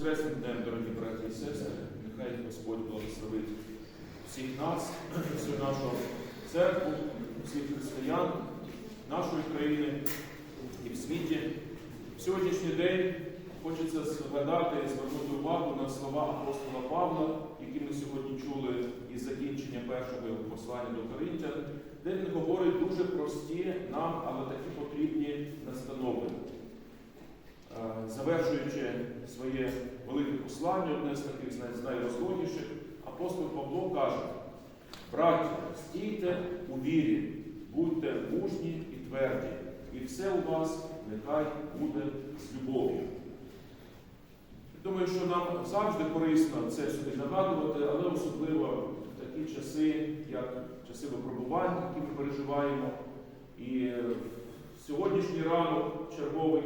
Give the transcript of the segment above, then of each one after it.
Воскресним днем, дорогі браті і сестри, нехай Господь благословить всіх нас, всю нашу церкву, всіх християн нашої країни і в світі. В сьогоднішній день хочеться згадати і звернути увагу на слова апостола Павла, які ми сьогодні чули із закінчення першого його послання до Коринтян, де він говорить дуже прості нам, але такі потрібні настанови. Е, Завершуючи своє велике послання, одне з таких з найрозлогіших, апостол Павло каже: браття, стійте у вірі, будьте мужні і тверді, і все у вас нехай буде з любов'ю. Думаю, що нам завжди корисно це собі нагадувати, але особливо в такі часи, як часи випробувань, які ми переживаємо. І сьогоднішній ранок черговий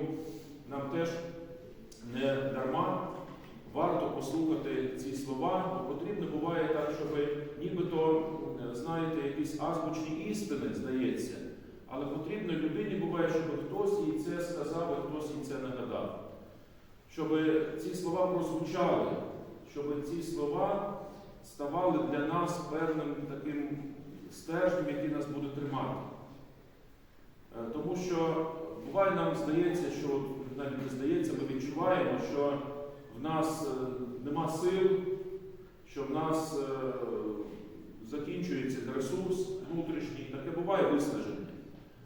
нам теж не дарма варто послухати ці слова. Потрібно буває так, щоб нібито, е, знаєте, якісь азбучні істини, здається. Але потрібно людині буває, щоб хтось їй це сказав, і хтось їй це нагадав. Щоб ці слова прозвучали, щоб ці слова ставали для нас певним таким стержнем, який нас буде тримати. Е, Тому що буває нам здається, що навіть не здається, ми відчуваємо, що в нас е, нема сил, що в нас е, закінчується ресурс внутрішній, таке буває виснаження.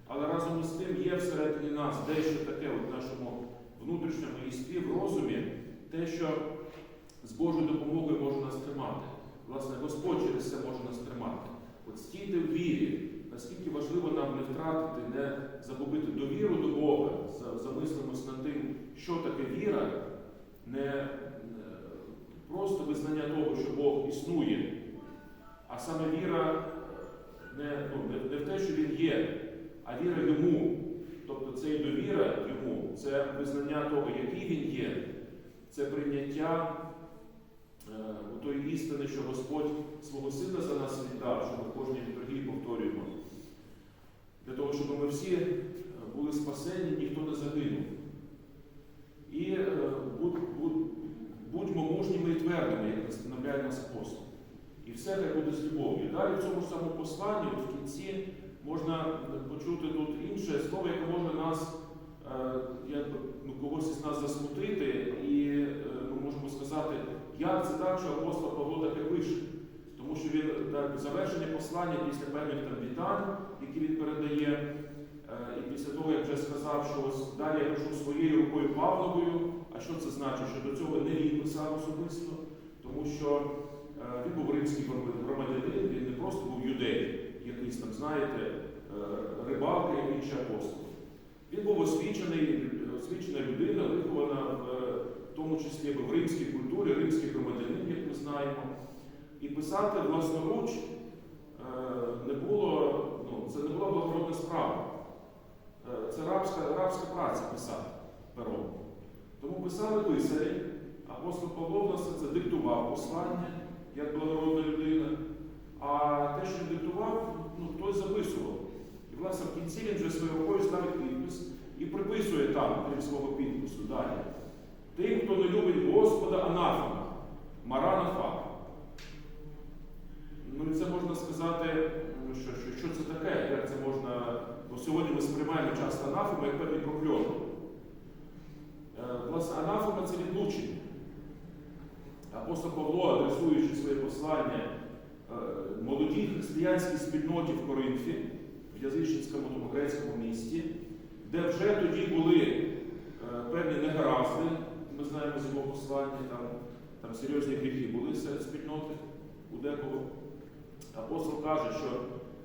Але разом із тим є всередині нас дещо таке в нашому внутрішньому єстві, в розумі, те, що з Божою допомогою може нас тримати. Власне, Господь через це може нас тримати. От стійте в вірі, наскільки важливо нам не втратити, не загубити довіру до Бога, за- замислимось над тим, що таке віра, не просто визнання того, що Бог існує, а саме віра не, ну, не в те, що Він є, а віра йому. Тобто це і довіра йому, це визнання того, який він є, це прийняття е, тої істини, що Господь свого сина за нас віддав, що ми в кожній літургії повторюємо. Для того, щоб ми всі е, були спасені, ніхто не загинув. І е, будь, будь, будьмо мужніми і твердими, як настановляє нас апостол. І все хай буде з любов'ю. Далі в цьому самому посланні, в кінці, можна почути тут інше слово, яке може нас, е, ну, когось із нас засмутити, і ми можемо сказати, як це так, що апостол Павло таке пише. Тому що він так, завершення послання після певних там вітань, які він передає, після того, як вже сказав, що далі я пишу своєю рукою Павловою, а що це значить? Що до цього не він писав особисто, тому що е, він був римський громадянин, він не просто був юдей, якийсь там, знаєте, е, рибалка і інший апостол. Він був освічений, освічена людина, вихована в е, тому числі в римській культурі, римський громадянин, як ми знаємо. І писати власноруч е, не було, ну, це не була благородна справа. Рабська, праця писати пером. Тому писали писарі, апостол Павло власне це диктував послання як благородна людина. А те, що він диктував, ну, хтось записував. І, власне, в кінці він вже своєю рукою ставить підпис і приписує там, крім свого підпису, далі. Тим, хто не любить Господа, анафема, маранафа. Ну і це можна сказати, ну, що, що, що це таке, як це можна. Бо сьогодні ми сприймаємо часто анафему як певний прокльон. Е, Власне, анафема це відлучення. Апостол Павло, адресуючи своє послання е, молодій християнській спільноті в Коринфі, в язичницькому тому грецькому місті, де вже тоді були е, певні негаразди, ми знаємо з його послання, там, там серйозні гріхи були серед спільноти у декого. Апостол каже, що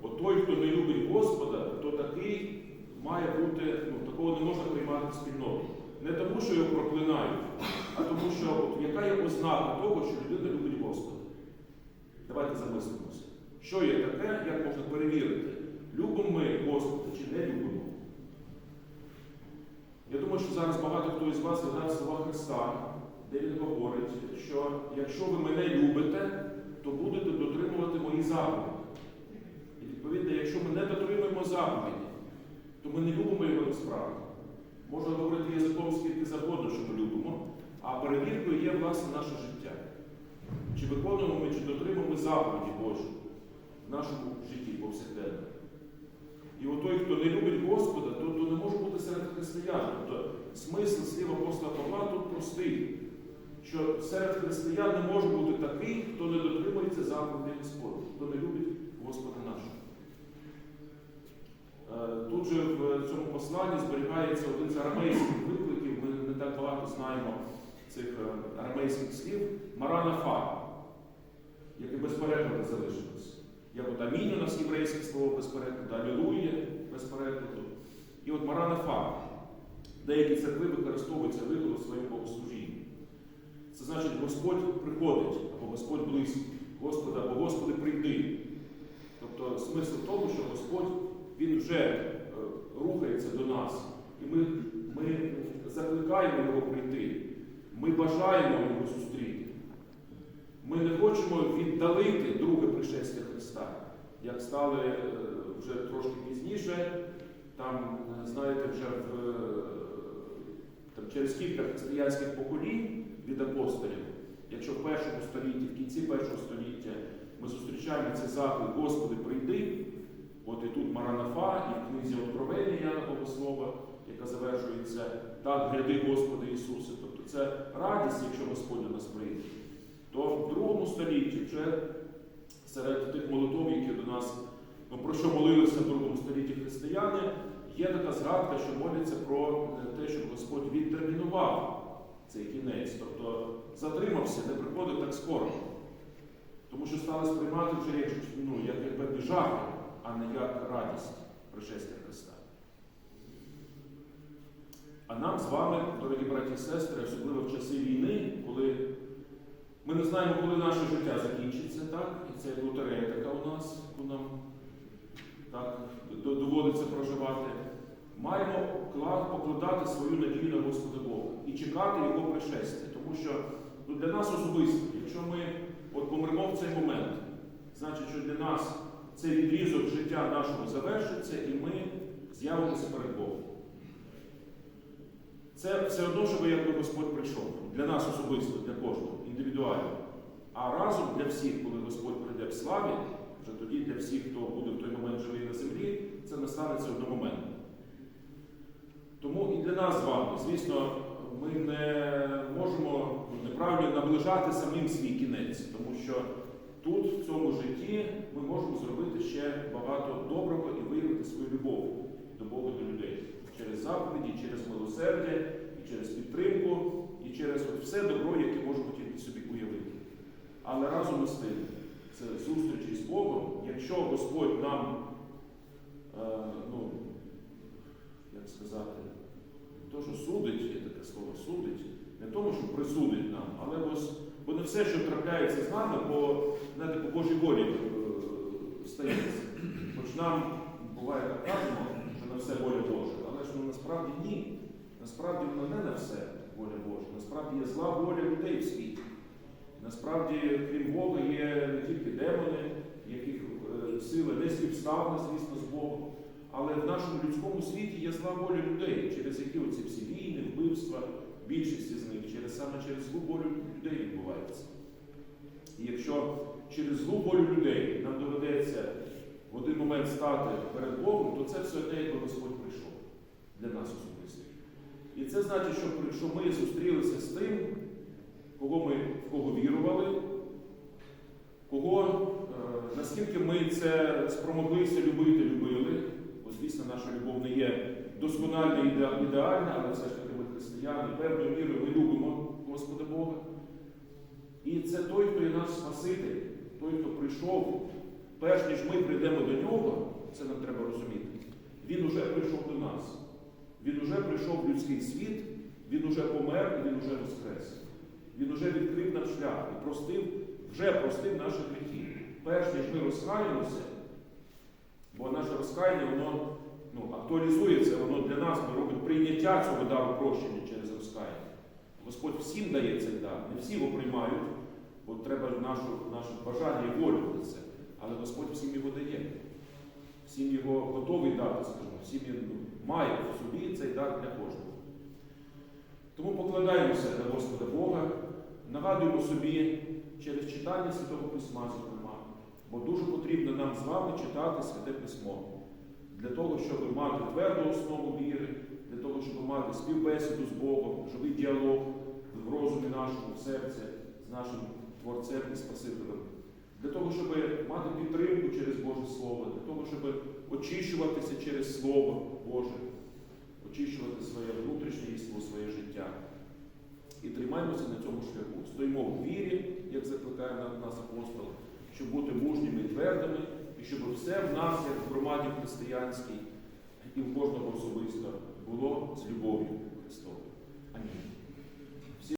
от той, хто не любить Господа, то такий має бути, ну, такого не можна приймати в спільноту. Не тому, що його проклинають, а тому, що от, яка є ознака того, що людина любить Господа. Давайте замислимося. Що є таке, як можна перевірити, любимо ми Господа чи не любимо. Я думаю, що зараз багато хто із вас згадав слова Христа, де Він говорить, що якщо ви мене любите, то будете дотримувати мої заповіді. Відповідно, якщо ми не дотримуємо заповіді, то ми не любимо його справи. Можна говорити язиком скільки завгодно, що ми любимо, а перевіркою є власне наше життя. Чи виконуємо ми, чи дотримуємо заповіді Божі в нашому житті повсякденно. І от той, хто не любить Господа, то, то не може бути серед християн. Тобто смисл слів апостола Павла тут простий, що серед християн не може бути такий, хто не дотримується заповіді Господа, хто не любить Господа нашого. Тут в цьому посланні зберігається один з арамейських викликів, ми не так багато знаємо цих е, арамейських слів, маранафа, яке без перекладу залишилось. Як от амінь у нас єврейське слово без перекладу, алілуя без перекладу. І от маранафа. Деякі церкви використовують це виклик у своєму богослужінні. Це значить, Господь приходить, або Господь близький, Господи, або Господи, прийди. Тобто смисл в тому, що Господь Він вже рухається до нас. І ми, ми закликаємо Його прийти. Ми бажаємо Його зустріти. Ми не хочемо віддалити друге пришестя Христа, як стали е, вже трошки пізніше, там, е, знаєте, вже в, е, там, через кілька християнських поколінь від апостолів, якщо в першому столітті, в кінці першого століття ми зустрічаємо цей заклик Господи, прийди, от і тут книзі Яна Богослова, яка завершується так, гляди, Господи Ісусе. Тобто це радість, якщо Господь до нас прийде. То в другому столітті вже серед тих молитов, які до нас, ну, про що молилися в другому столітті християни, є така згадка, що моляться про те, щоб Господь відтермінував цей кінець, тобто затримався, не приходив так скоро. Тому що стали сприймати вже як, ну, як, певні жахи, а не як радість пришестя Христа. А нам з вами, дорогі браті і сестри, особливо в часи війни, коли ми не знаємо, коли наше життя закінчиться, так? І це як лотерея така у нас, яку нам так, доводиться проживати. Маємо покладати свою надію на Господа Бога і чекати Його пришестя. Тому що ну, для нас особисто, якщо ми от помремо в цей момент, значить, що для нас цей відрізок життя нашого завершиться, і ми з'явимося перед Богом. Це все одно, щоб якби Господь прийшов. Для нас особисто, для кожного, індивідуально. А разом для всіх, коли Господь прийде в славі, вже тоді для всіх, хто буде в той момент живий на землі, це настанеться одномоментно. Тому і для нас з вами, звісно, ми не можемо ну, неправильно наближати самим свій кінець, тому що тут, в цьому житті, ми можемо зробити ще багато доброго і виявити свою любов до Бога, до людей. Через заповіді, через милосердя, і через підтримку, і через все добро, яке можемо тільки собі уявити. Але разом із тим, це зустрічі з Богом, якщо Господь нам, е, ну, як сказати, то, що судить, є таке слово судить, не тому, що присудить нам, але ось, бо не все, що трапляється з нами, по, знаєте, по Божій волі е, стається. Хоч нам буває так кажемо, що на все воля Божа, але ж ну, насправді ні. Насправді вона не на все воля Божа. Насправді є зла воля людей в світі. Насправді, крім Бога, є не тільки демони, яких е, сила не співставна, звісно, з Богом. Але в нашому людському світі є зла воля людей, через які оці всі війни, вбивства, більшість з них через саме через злу волю людей відбувається. І якщо через злу волю людей нам доведеться в один момент стати перед Богом, то це все те, як Господь прийшов для нас. І це значить, що, ми зустрілися з тим, кого ми в кого вірували, кого, е, наскільки ми це спромоглися любити, любили. Бо, звісно, наша любов не є доскональна і іде- ідеальна, але все ж таки ми християни, певною мірою ми любимо Господа Бога. І це той, хто є наш Спаситель, той, хто прийшов, перш ніж ми прийдемо до нього, це нам треба розуміти. Він уже прийшов до нас. Він уже прийшов в людський світ, він уже помер і він уже воскрес. Він уже відкрив нам шлях і простив, вже простив наші гріхи. Перш ніж ми розкаємося, бо наше розкаяння, воно ну, актуалізується, воно для нас ми робить прийняття цього дару прощення через розкаяння. Господь всім дає цей дар, не всі його приймають, бо треба нашу, наше бажання і волю на це. Але Господь всім його дає. Всім його готовий дати, скажімо, всім ну, має в собі цей дар для кожного. Тому покладаємося на Господа Бога, нагадуємо собі через читання Святого Письма, зокрема, бо дуже потрібно нам з вами читати Святе Письмо для того, щоб мати тверду основу віри, для того, щоб мати співбесіду з Богом, живий діалог в розумі нашому, в серці з нашим Творцем і Спасителем, для того, щоб мати підтримку через Боже Слово, для того, щоб очищуватися через Слово Боже, очищувати своє внутрішнє єство, своє життя. І тримаємося на цьому шляху. Стоїмо в вірі, як закликає нас апостол, щоб бути мужніми і твердими, і щоб все в нас, як в громаді християнській, і в кожного особисто було з любов'ю Христовою. Амінь.